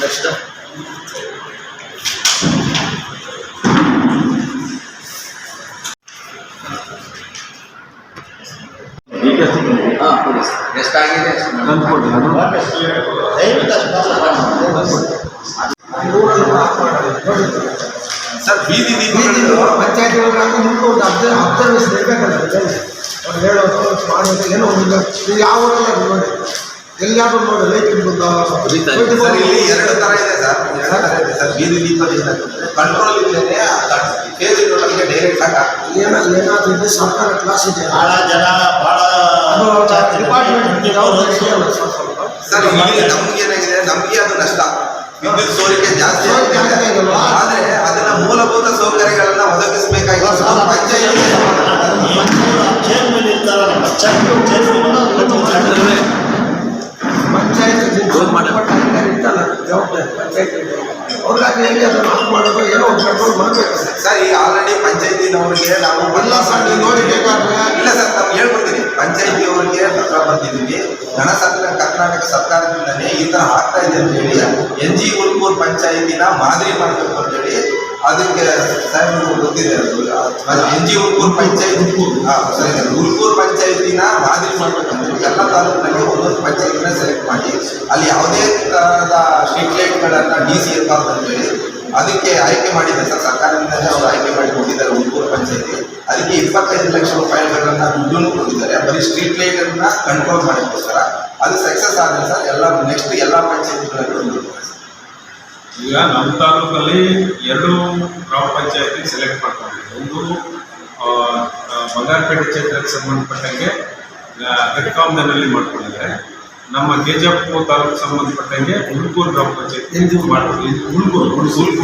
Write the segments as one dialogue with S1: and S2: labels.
S1: Next ಹಾಂ ಕೊಡಿ sir ಎಷ್ಟಾಗಿದೆ ಅಷ್ಟು ದಯವಿಟ್ಟು
S2: ಸರ್ ಬೀದಿ
S3: ಬೀದಿದು ಪಂಚಾಯತಿ ಒಳಗೆ ಮುಂದೆ ಒಂದು ಅಬ್ಸರ್ವ್ ಅಬ್ಸರ್ವೇಷನ್ ಇರಬೇಕಲ್ಲ ಅವ್ರು ಹೇಳೋದು ಮಾಡೋದು ಏನೋ ಒಂದು ನೀವು ಯಾವ ಊರಲ್ಲ ನೋಡಿ ಎಲ್ಲಿಯಾದ್ರೂ ನೋಡಿ
S2: ಲೈಕ್ ಇಲ್ಲಿ ಎರಡು ತರ ಇದೆ ಸರ್ ಎರಡು ತರ ಇದೆ ಸರ್ ಬೀದಿ ದೀಪದಿಂದ ಕಂಟ್ರೋಲ್ ಇಲ್ಲದೆ ನಮಗೆ ಡೈರೆಕ್ಟ್ ಆಗಿ.
S3: ಏನಾದ್ರು ಸರ್ಕಾರ ಕ್ಲಾಸ್ ಇದೆ.
S4: ಭಾಳ ಜನ ಭಾಳ
S3: ಡಿಪಾರ್ಟ್ಮೆಂಟ್
S2: ಸರ್ ನಮಗೆ ನಮ್ಗೆ ಏನಾಗಿದೆ? ನಮಗೆ ಅದು ನಷ್ಟ. ವಿದ್ಯುತ್ ಸೋರಿಕೆ ಜಾಸ್ತಿ.
S3: ಜಾಸ್ತಿ
S2: ಅದನ್ನ ಮೂಲಭೂತ ಸೌಕರ್ಯಗಳನ್ನ ಒದಗಿಸಬೇಕಾಗಿತ್ತು ಪಂಚಾಯತ್
S4: ಚೇರ್ಮನ್ ಇರ್ತಾರಲ್ಲ ಪಂಚಾಯತ್ ಚೇರ್ಮನ್
S3: ಪಂಚಾಯತ್ ಜವಾಬ್ದಾರಿ ಪಂಚಾಯತ್ ಅವ್ರಿಗಾಗಿ ಹೇಗೆ ಅದನ್ನು ಆಫ್ ಮಾಡೋದು ಏನೋ ಒಂದು ಕಂಟ್ರೋಲ್ ಮಾಡಬೇಕು
S2: ಸರ್ ಈಗ ಆಲ್ರೆಡಿ ಪಂಚಾಯತಿನವರಿಗೆ ನಾವು
S3: ಎಲ್ಲ ಸರ್ ನೀವು ನೋಡಿ ಬೇಕಾದ್ರೆ
S2: ಇಲ್ಲ ಸರ್ ನಾವು ಹೇಳ್ಬಿಡ್ತೀನಿ. ಪಂಚಾಯತಿಯವರಿಗೆ ಅವರಿಗೆ ಬಂದಿದ್ದೀವಿ. ಗಣ ಸರ್ಕಾರ ಕರ್ನಾಟಕ ಸರ್ಕಾರದಿಂದಲೇ ಈ ತರ ಆಗ್ತಾ ಇದೆ ಅಂತ ಹೇಳಿ ಎನ್ ಜಿ ಉಲ್ಪೂರ್ ಪಂಚಾಯತಿನ ಮಾದರಿ ಮಾಡಬೇಕು ಅಂತ ಹೇಳಿ ಅದಕ್ಕೆ ಗೊತ್ತಿದೆ ಎನ್ ಜಿ ಉಲ್ಪೂರ್ ಪಂಚಾಯತಿ. ಉಲ್ಪೂರ್ ಪಂಚಾಯತಿನ ಮಾದರಿ ಮಾಡ್ಬೇಕಂತ. ಹೇಳಿ ಎಲ್ಲ ತಾಲೂಕಿನಲ್ಲಿ ಒಂದೊಂದು ಪಂಚಾಯತಿನ ಸೆಲೆಕ್ಟ್ ಮಾಡಿ, ಅಲ್ಲಿ ಯಾವುದೇ ತರಹದ ಸ್ಟ್ರೀಟ್ ಲೈಟ್ಗಳನ್ನು ಡಿ ಸಿ ಇರಬಾರ್ದು ಅದಕ್ಕೆ ಆಯ್ಕೆ ಮಾಡಿದೆ ಸರ್, ಸರ್ಕಾರದಿಂದ ಅವರು ಆಯ್ಕೆ ಮಾಡಿ ಕೊಟ್ಟಿದ್ದಾರೆ ಉಲ್ಪೂರ್ ಪಂಚಾಯತಿ. ಅದಕ್ಕೆ ಇಪ್ಪತ್ತೈದು ಲಕ್ಷ ರೂಪಾಯಿಗಳನ್ನ ದುಡ್ಡನ್ನು ಕೊಟ್ಟಿದ್ದಾರೆ. ಬರೀ ಸ್ಟ್ರೀಟ್ ಲೈಟ್ ಅನ್ನ ಕಂಟ್ರೋಲ್ ಮಾಡೋಕ್ಕೋಸ್ಕರ ಅದು ಸಕ್ಸಸ್ ಆದ್ರೆ ಸರ್, ಎಲ್ಲ ನೆಕ್ಸ್ಟ್ ಎಲ್ಲ ಪಂಚಾಯತಿಗಳಲ್ಲೂ
S5: ಈಗ ನಮ್ಮ ತಾಲೂಕಲ್ಲಿ ಎರಡು ಗ್ರಾಮ ಪಂಚಾಯತಿ ಸೆಲೆಕ್ಟ್ ಮಾಡ್ಕೊಂಡಿದ್ದೀವಿ ಒಂದು ಬಂಗಾರಪೇಟೆ ಕ್ಷೇತ್ರಕ್ಕೆ ಸಂಬಂಧಪಟ್ಟಂಗೆ ಘಟಕಾಂಧನಲ್ಲಿ ಮಾಡ್ಕೊಂಡಿದ್ದಾರೆ. ನಮ್ಮ ಕೆಜಾಪುರ ತಾಲೂಕು ಸಂಬಂಧಪಟ್ಟಂಗೆ ಹುಲ್ಕೂರು ಗ್ರಾಮ ಪಂಚಾಯತಿ ಮಾಡ್ಕೊಂಡು ಉಳ್ಕೂರು?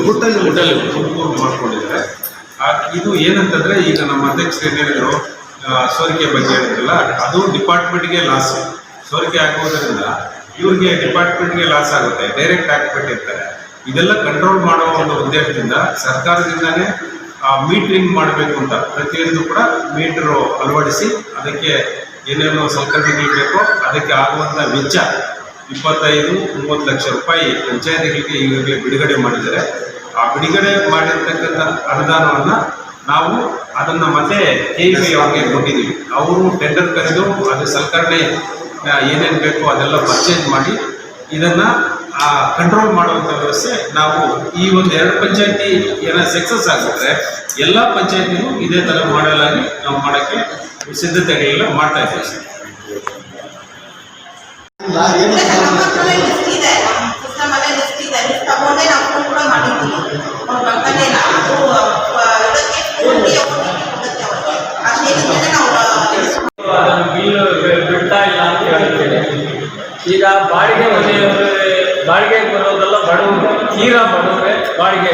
S3: ಗುಟ್ಟಲ್ಲಿ.
S5: ಗುಟ್ಟಲ್ಲಿ ಉಳ್ಕೂರು. ಮಾಡ್ಕೊಂಡಿದ್ದಾರೆ. ಇದು ಏನಂತಂದ್ರೆ ಈಗ ನಮ್ಮ ಅಧ್ಯಕ್ಷರು ಏನ್ ಹೇಳಿದ್ರು? ಸೋರಿಕೆ ಬಗ್ಗೆ ಹೇಳಿದ್ರಲ್ಲ ಅದು ಡಿಪಾರ್ಟ್ಮೆಂಟ್ಗೆ ಲಾಸ್ ಸೋರಿಕೆ ಆಗುವುದರಿಂದ ಇವ್ರಿಗೆ ಡಿಪಾರ್ಟ್ಮೆಂಟ್ಗೆ ಲಾಸ್ ಆಗುತ್ತೆ. ಡೈರೆಕ್ಟ್ ಹಾಕ್ಬಿಟ್ಟಿರ್ತಾರೆ. ಇದೆಲ್ಲ ಕಂಟ್ರೋಲ್ ಮಾಡೋ ಒಂದು ಉದ್ದೇಶದಿಂದ ಸರ್ಕಾರದಿಂದಾನೇ ಮೀಟ್ರಿಂಗ್ ಮಾಡಬೇಕು ಅಂತ ಪ್ರತಿಯೊಂದು ಕೂಡ ಮೀಟರು ಅಳವಡಿಸಿ ಅದಕ್ಕೆ ಏನೇನು ಸೌಕರ್ಯಗಳು ಬೇಕೋ ಅದಕ್ಕೆ ಆಗುವಂಥ ವೆಚ್ಚ ಇಪ್ಪತ್ತೈದು, ಮೂವತ್ತು ಲಕ್ಷ ರೂಪಾಯಿ ಪಂಚಾಯತಿಗಳಿಗೆ ಈಗಾಗಲೇ ಬಿಡುಗಡೆ ಮಾಡಿದ್ದಾರೆ. ಆ ಬಿಡುಗಡೆ ಮಾಡಿರ್ತಕ್ಕಂಥ ಅನುದಾನವನ್ನು ನಾವು ಅದನ್ನ ಮತ್ತೆ ಕೆ ಪಿ ಅವ್ರಿಗೆ ಕೊಟ್ಟಿದ್ದೀವಿ. ಅವರು ಟೆಂಡರ್ ಕರೆದು ಅದು ಸಲಕರಣೆ ಏನೇನು ಬೇಕೋ ಅದೆಲ್ಲ ಪರ್ಚೇಸ್ ಮಾಡಿ ಇದನ್ನ ಕಂಟ್ರೋಲ್ ಮಾಡುವಂಥ ವ್ಯವಸ್ಥೆ ನಾವು ಈ ಒಂದು ಎರಡು ಪಂಚಾಯತಿ ಏನೋ ಸಕ್ಸಸ್ ಆಗಿದ್ರೆ ಎಲ್ಲ ಪಂಚಾಯತಿನೂ ಇದೇ ಥರ ಆಗಿ ನಾವು ಮಾಡೋಕ್ಕೆ ಸಿದ್ಧತೆಗಳೆಲ್ಲ ಮಾಡ್ತಾ ಇದ್ದೀವಿ. ಸರ್
S6: ತೀರಾ ಬಡವ್ರೆ ಬಾಡಿಗೆ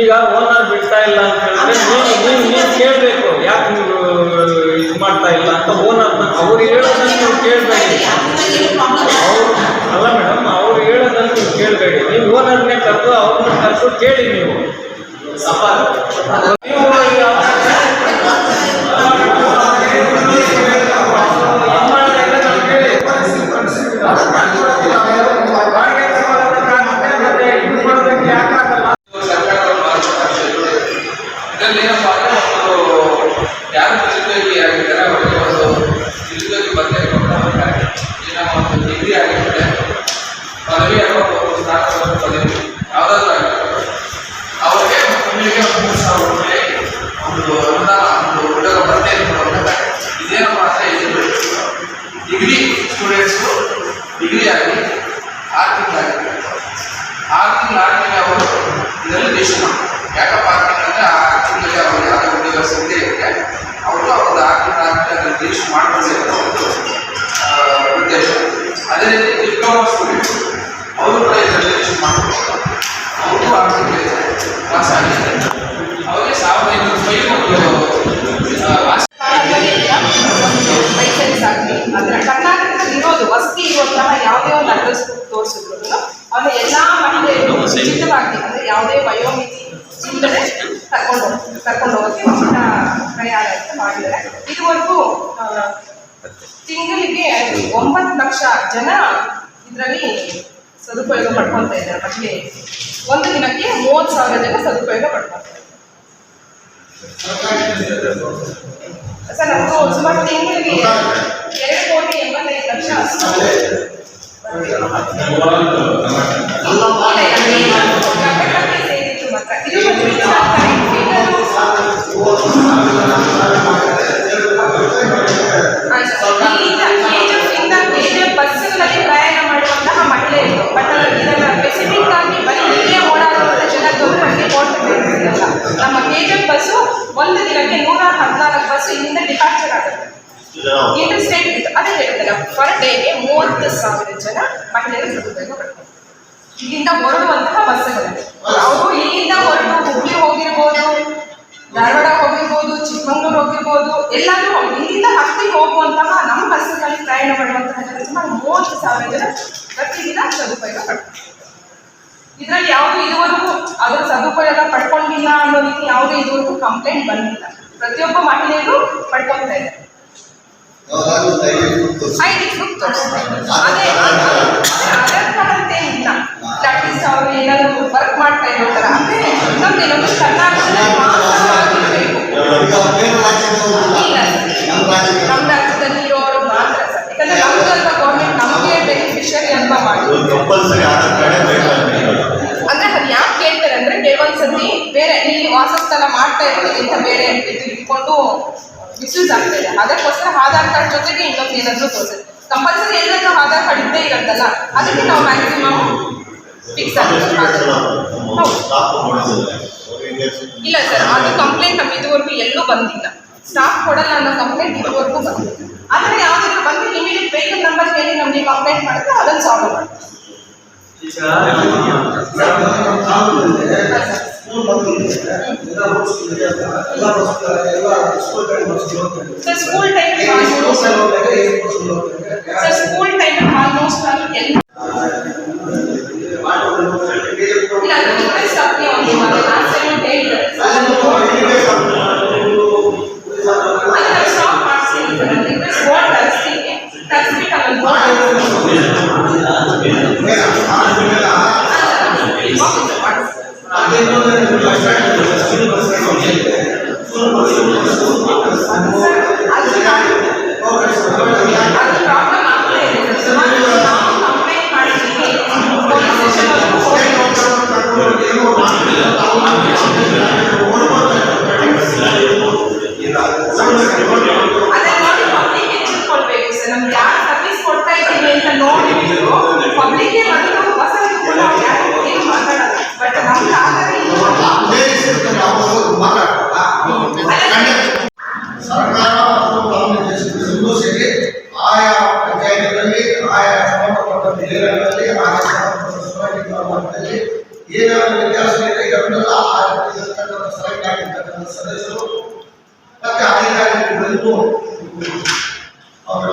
S6: ಈಗ ಓನರ್ ಬಿಡ್ತಾ ಇಲ್ಲ ಅಂತ ಹೇಳಿದ್ರೆ ನೀವು ನೀವು ನೀವು ಕೇಳಬೇಕು. ಯಾಕೆ ನೀವು ಇದು ಮಾಡ್ತಾ ಇಲ್ಲ ಅಂತ ಓನರ್ ಅವ್ರು ಹೇಳೋದನ್ನು ನೀವು ಕೇಳಬೇಡಿ. ಅವರು ಅಲ್ಲ ಮೇಡಮ್ ಅವ್ರು ಹೇಳೋದನ್ನು ನೀವು ಕೇಳಬೇಡಿ. ನೀವು ಓನರ್ನೇ ಕರೆದು ಅವ್ರನ್ನ ಕರೆದು ಕೇಳಿ ನೀವು. ನೀವು
S7: ಅಡ್ರೆಸ್ ತೋರಿಸಿದ್ರು ಅವನು ಎಲ್ಲಾ ಮಹಿಳೆಯರು ಉಚಿತವಾಗಿ ಅಂದ್ರೆ ಯಾವುದೇ ವಯೋಮಿತಿ ಇಲ್ಲದೆ ಕರ್ಕೊಂಡು ಹೋಗ್- ಕರ್ಕೊಂಡು ಹೋಗೋಕ್ಕೆ ಉಚಿತ ಪ್ರಯಾಣ ಅಂತ ಮಾಡಿದ್ದಾರೆ. ಇದುವರೆಗೂ ತಿಂಗಳಿಗೆ ಒಂಬತ್ತು ಲಕ್ಷ ಜನ ಇದರಲ್ಲಿ ಸದುಪಯೋಗ ಪಡ್ಕೊಳ್ತಾ ಇದ್ದಾರೆ ಮಹಿಳೆ. ಒಂದು ದಿನಕ್ಕೆ ಮೂವತ್ತು ಸಾವಿರ ಜನ ಸದುಪಯೋಗ ಪಡ್ಕೊಳ್ತಾರೆ ಸರ್, ನಮ್ದು ಸುಮಾರು ತಿಂಗಳಿಗೆ ಎರಡು ಕೋಟಿ ಎಂಬತ್ತೈದು ಲಕ್ಷ. Thank you. ಇಲ್ಲಿಂದ ಹೊರಡುವಂತಹ ಬಸ್ಸುಗಳು. ಅವರು ಇಲ್ಲಿಂದ ಹೊರಟು ಹುಬ್ಳಿ ಹೋಗಿರ್ಬೋದು ಧಾರವಾಡ ಹೋಗಿರ್ಬೋದು ಚಿಕ್ಕಮಂಗ್ಳೂರು ಹೋಗಿರ್ಬೋದು ಎಲ್ಲಾದ್ರೂ ಇಲ್ಲಿಂದ ಹತ್ತಿ ಹೋಗುವಂತಹ ನಮ್ಮ ಬಸ್ಸುಗಳಲ್ಲಿ ಪ್ರಯಾಣ ಮಾಡುವಂತಹ ಜನ ಸುಮಾರು ಮೂವತ್ತು ಸಾವಿರ ಜನ ಪ್ರತಿದಿನ ಸದುಪಯೋಗ ಪಡ್ತಾರೆ. ಇದರಲ್ಲಿ ಯಾವುದು ಇದುವರೆಗೂ ಅದರ ಸದುಪಯೋಗ ಪಡ್ಕೊಂಡಿಲ್ಲ ಅನ್ನೋ ರೀತಿ ಯಾವುದೇ ಇದುವರೆಗೂ ಕಂಪ್ಲೇಂಟ್ ಬಂದಿಲ್ಲ. ಪ್ರತಿಯೊಬ್ಬ ಮಹಿಳೆಯರು ಪಡ್ಕೊಳ್ತಾ ಇದ್ದಾರೆ. ಆಯ್ತು ತೋರಿಸ್ತಾರೆ
S4: ಕಂಪಲ್ಸರಿ ಆಧಾರ್ ಕಾರ್ಡೇ
S7: ಅಂದ್ರೆ ಅದು ಯಾಕೆ ಕೇಳ್ತಾರೆ ಅಂದ್ರೆ ಕೆಲವೊಂದ್ಸತಿ ಬೇರೆ ಇಲ್ಲಿ ವಾಸಸ್ಥಳ ಮಾಡ್ತಾ ಇರೋದಕ್ಕಿಂತ ಬೇರೆ ಇದು ಇಟ್ಕೊಂಡು ಮಿಸ್ಯೂಸ್ ಆಗ್ತಾ ಅದಕ್ಕೋಸ್ಕರ ಆಧಾರ್ ಕಾರ್ಡ್ ಜೊತೆಗೆ ಇನ್ನೊಂದು ಏನಾದ್ರು ತೋರಿಸುತ್ತೆ ಕಂಪಲ್ಸರಿ ಎಲ್ಲರೂ ಆಧಾರ್ ಕಾರ್ಡ್ ಇದ್ದೇ ಇರುತ್ತಲ್ಲ, ಅದಕ್ಕೆ ನಾವು ಮ್ಯಾಕ್ಸಿಮಮ್ ಫಿಕ್ಸ್ ಆಗ್ತೀವಿ. ಇಲ್ಲ ಸರ್ ಅದು ಕಂಪ್ಲೇಂಟ್ ನಮ್ಗೆ ಇದುವರೆಗೂ ಎಲ್ಲೂ ಬಂದಿಲ್ಲ. ಸ್ಟಾಫ್ ಕೊಡಲ್ಲ ಅನ್ನೋ ಕಂಪ್ಲೇಂಟ್ ಇದುವರೆಗೂ ಬಂದಿಲ್ಲ. ಆದರೆ ಯಾವ್ದಾದ್ರು ಬಂದು ಇಮಿಡಿಯೇಟ್ ವೆಹಿಕಲ್ ನಂಬರ್ ಹೇಳಿ ನಮಗೆ ಕಂಪ್ಲೇಂಟ್ ಮಾಡಿದ್ರೆ ಅದನ್ನು ಸಾಲ್ವ್ ಮಾಡ್ತೀವಿ.
S3: School time
S7: sir school time
S3: school
S7: almost ಎಲ್ಲ
S3: ಅವರ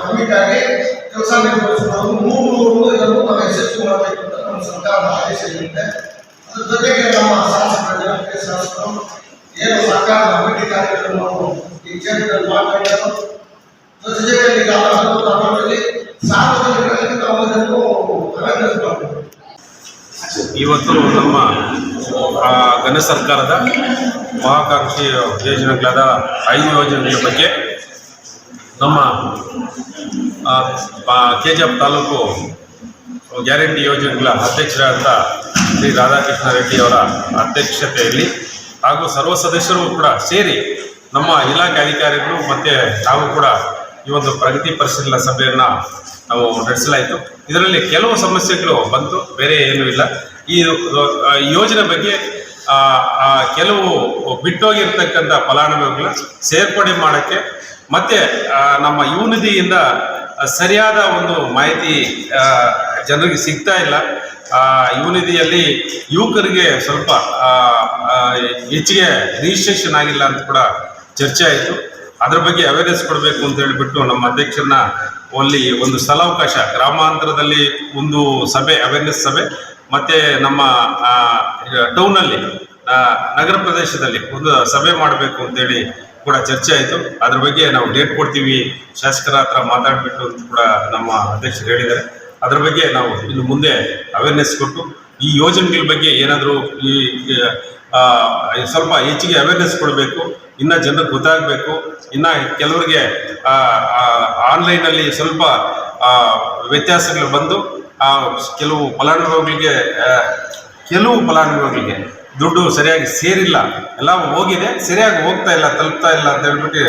S3: ಕೆಲಸ ನಿರ್ವಹಿಸುವುದು ಮೂರು ಇದನ್ನು ನಾವು ಮಾಡಬೇಕು ಅಂತ ನಮ್ಮ ಸರ್ಕಾರದ ಆದೇಶ ಅದ್ರ ಜೊತೆಗೆ ನಮ್ಮ ಶಾಸಕರ ಏನು ಸರ್ಕಾರದ ಅಭಿವೃದ್ಧಿ ನಾವು ಈ ಕ್ಷೇತ್ರದಲ್ಲಿ ಅದ್ರ ಜೊತೆಗೆ ಸಾರ್ವಜನಿಕರಿಗೆ ನಾವು ಇದನ್ನು
S5: ಇವತ್ತು ನಮ್ಮ ಘನ ಸರ್ಕಾರದ ಮಹಾಕಾಂಕ್ಷಿ ಯೋಜನೆಗಳಾದ ಐದು ಯೋಜನೆಗಳ ಬಗ್ಗೆ ನಮ್ಮ ಕೆ ಜಿ ಎಫ್ ತಾಲೂಕು ಗ್ಯಾರಂಟಿ ಯೋಜನೆಗಳ ಅಧ್ಯಕ್ಷರಾದ ಶ್ರೀ ರಾಧಾಕೃಷ್ಣ ರೆಡ್ಡಿ ಅವರ ಅಧ್ಯಕ್ಷತೆಯಲ್ಲಿ ಹಾಗೂ ಸರ್ವ ಸದಸ್ಯರು ಕೂಡ ಸೇರಿ ನಮ್ಮ ಇಲಾಖೆ ಅಧಿಕಾರಿಗಳು ಮತ್ತು ನಾವು ಕೂಡ ಈ ಒಂದು ಪ್ರಗತಿ ಪರಿಶೀಲನಾ ಸಭೆಯನ್ನು ನಾವು ನಡೆಸಲಾಯಿತು. ಇದರಲ್ಲಿ ಕೆಲವು ಸಮಸ್ಯೆಗಳು ಬಂತು, ಬೇರೆ ಏನೂ ಇಲ್ಲ. ಈ ಯೋಜನೆ ಬಗ್ಗೆ ಕೆಲವು ಬಿಟ್ಟೋಗಿರ್ತಕ್ಕಂಥ ಫಲಾನುಭವಿಗಳ ಸೇರ್ಪಡೆ ಮಾಡೋಕ್ಕೆ ಮತ್ತೆ ನಮ್ಮ ಯುವನಿಧಿಯಿಂದ ಸರಿಯಾದ ಒಂದು ಮಾಹಿತಿ ಜನರಿಗೆ ಸಿಗ್ತಾ ಇಲ್ಲ. ಯುವನಿಧಿಯಲ್ಲಿ ಯುವಕರಿಗೆ ಸ್ವಲ್ಪ ಹೆಚ್ಚಿಗೆ ರಿಜಿಸ್ಟ್ರೇಷನ್ ಆಗಿಲ್ಲ ಅಂತ ಕೂಡ ಚರ್ಚೆ ಆಯಿತು. ಅದ್ರ ಬಗ್ಗೆ ಅವೇರ್ನೆಸ್ ಕೊಡಬೇಕು ಅಂತ ಹೇಳಿಬಿಟ್ಟು ನಮ್ಮ ಅಧ್ಯಕ್ಷರನ್ನ ಅಲ್ಲಿ ಒಂದು ಸ್ಥಳಾವಕಾಶ, ಗ್ರಾಮಾಂತರದಲ್ಲಿ ಒಂದು ಸಭೆ ಅವೇರ್ನೆಸ್ ಸಭೆ, ಮತ್ತೆ ನಮ್ಮ ಟೌನಲ್ಲಿ ನಗರ ಪ್ರದೇಶದಲ್ಲಿ ಒಂದು ಸಭೆ ಮಾಡಬೇಕು ಅಂತೇಳಿ ಕೂಡ ಚರ್ಚೆ ಆಯಿತು. ಅದ್ರ ಬಗ್ಗೆ ನಾವು ಡೇಟ್ ಕೊಡ್ತೀವಿ. ಶಾಸಕರ ಹತ್ರ ಮಾತಾಡ್ಬಿಟ್ಟು ಅಂತ ಕೂಡ ನಮ್ಮ ಅಧ್ಯಕ್ಷರು ಹೇಳಿದ್ದಾರೆ. ಅದ್ರ ಬಗ್ಗೆ ನಾವು ಇನ್ನು ಮುಂದೆ ಅವೇರ್ನೆಸ್ ಕೊಟ್ಟು, ಈ ಯೋಜನೆಗಳ ಬಗ್ಗೆ ಏನಾದರೂ ಈ ಸ್ವಲ್ಪ ಹೆಚ್ಚಿಗೆ ಅವೇರ್ನೆಸ್ ಕೊಡಬೇಕು. ಇನ್ನ ಜನರಿಗೆ ಗೊತ್ತಾಗಬೇಕು. ಇನ್ನ ಕೆಲವರಿಗೆ ಆನ್ಲೈನಲ್ಲಿ ಸ್ವಲ್ಪ ವ್ಯತ್ಯಾಸಗಳು ಬಂದು ಕೆಲವು ಫಲಾನುಭವಿಗಳಿಗೆ ಕೆಲವು ಫಲಾನುಭವಿಗಳಿಗೆ ದುಡ್ಡು ಸರಿಯಾಗಿ ಸೇರಿಲ್ಲ, ಎಲ್ಲ ಹೋಗಿದೆ, ಸರಿಯಾಗಿ ಹೋಗ್ತಾ ಇಲ್ಲ, ತಲುಪ್ತಾ ಇಲ್ಲ ಅಂತ ಹೇಳ್ಬಿಟ್ಟು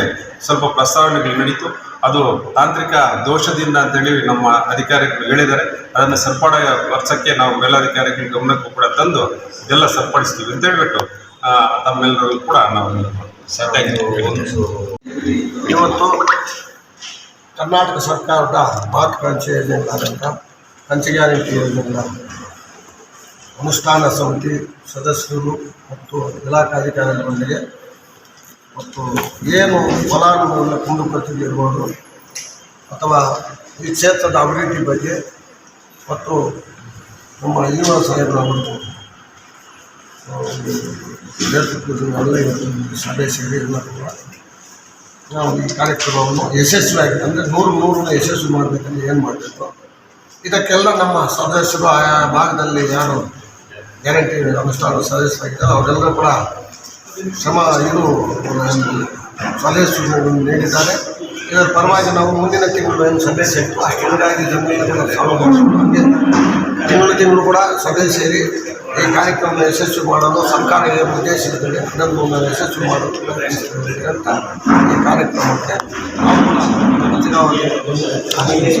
S5: ಸ್ವಲ್ಪ ಪ್ರಸ್ತಾವನೆಗಳು ನಡೀತು. ಅದು ತಾಂತ್ರಿಕ ದೋಷದಿಂದ ಅಂತೇಳಿ ನಮ್ಮ ಅಧಿಕಾರಿಗಳು ಹೇಳಿದ್ದಾರೆ. ಅದನ್ನು ಸರಿಪಡ ವರ್ಷಕ್ಕೆ ನಾವು ಮೇಲಾಧಿಕಾರಿಗಳ ಗಮನಕ್ಕೂ ಕೂಡ ತಂದು ಇದೆಲ್ಲ ಸರಿಪಡಿಸ್ತೀವಿ ಅಂತ ಹೇಳ್ಬಿಟ್ಟು ತಮ್ಮೆಲ್ಲರೂ ಕೂಡ ನಾವು
S3: ಇವತ್ತು ಕರ್ನಾಟಕ ಸರ್ಕಾರದ ಮಹತ್ವಾಕಾಂಕ್ಷೆಯಲ್ಲಿ ಆದಂಥ ಪಂಚಗ್ಯಾರಂಟಿ ಯೋಜನೆಗಳ ಅನುಷ್ಠಾನ ಸಮಿತಿ ಸದಸ್ಯರು ಮತ್ತು ಇಲಾಖಾಧಿಕಾರಿಗಳೊಂದಿಗೆ ಮತ್ತು ಏನು ಫಲಾನುಭವಿಗಳ ಕುಂದುಕೊರತೆಗಳಿರ್ಬೋದು ಅಥವಾ ಈ ಕ್ಷೇತ್ರದ ಅಭಿವೃದ್ಧಿ ಬಗ್ಗೆ ಮತ್ತು ನಮ್ಮ ಯುವ ಸಾಹೇಬರವರು ನೇತೃತ್ವದಲ್ಲಿ ಎಲ್ಲ ಇವತ್ತು ಸಭೆ ಸೇರಿ ಎಲ್ಲ ಕೂಡ, ನಾವು ಈ ಕಾರ್ಯಕ್ರಮವನ್ನು ಯಶಸ್ವಿಯಾಗಿ ಅಂದರೆ ನೂರು ನೂರು ಯಶಸ್ವಿ ಮಾಡಬೇಕಂದ್ರೆ ಏನು ಮಾಡಬೇಕು? ಇದಕ್ಕೆಲ್ಲ ನಮ್ಮ ಸದಸ್ಯರು ಆಯಾ ಭಾಗದಲ್ಲಿ ಯಾರು ಗ್ಯಾರಂಟಿ ಅನುಷ್ಠಾನ ಸದಸ್ಯರಾಗಿದ್ದಾರೆ ಅವರೆಲ್ಲರೂ ಕೂಡ ಶ್ರಮ, ಇದು ಸಲಹೆ ನೀಡಿದ್ದಾರೆ. ಇದರ ಪರವಾಗಿ ನಾವು ಮುಂದಿನ ತಿಂಗಳು ಏನು ಸಭೆ ಆ ಹಿಂಗಾಗಿ ಜನರಿಗೆ ತಿಂಗಳು ತಿಂಗಳು ಕೂಡ ಸಭೆ ಸೇರಿ ಈ ಕಾರ್ಯಕ್ರಮ ಯಶಸ್ವಿ ಮಾಡಲು ಸರ್ಕಾರ ಏನು ಉದ್ದೇಶಿಸಿದೆ ಅದನ್ನು ಯಶಸ್ವಿ ಮಾಡಲು ಅಂತ ಈ ಕಾರ್ಯಕ್ರಮಕ್ಕೆ ನಾವು ಕೂಡ ಮುಂದಿನ.